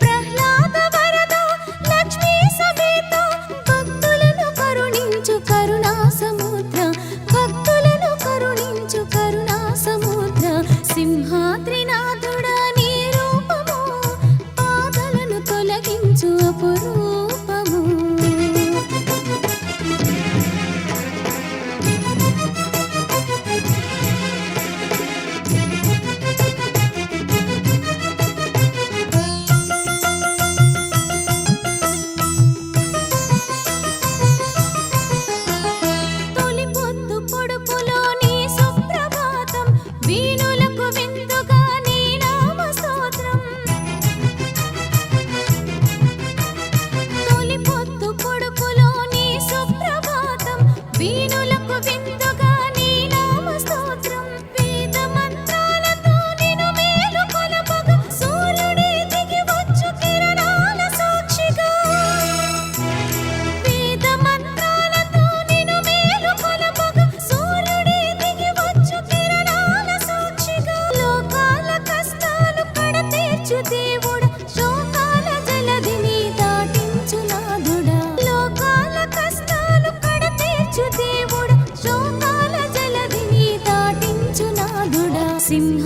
ప్రహ్లాద కరుణించు కరుణా సముద్ర. కరుణించు కరుణా సముద్ర. సింహాద్రినాథుడా నీ రూపము. పాదలను తొలగించు అపురు Tình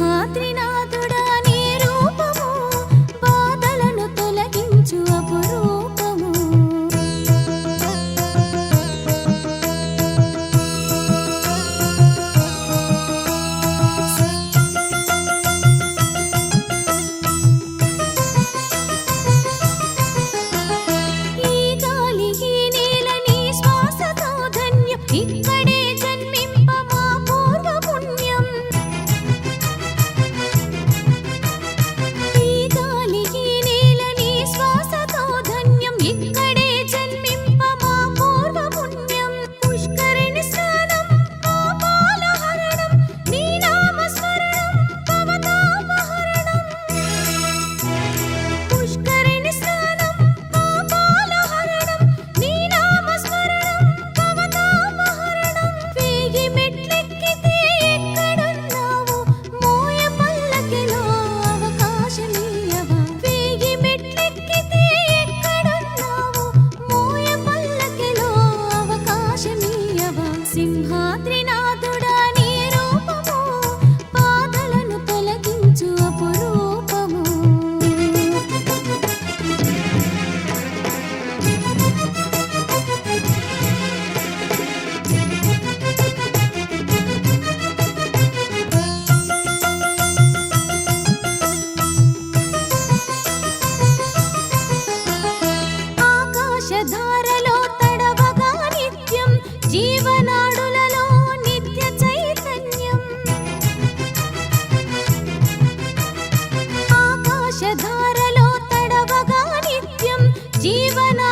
¡Y bueno!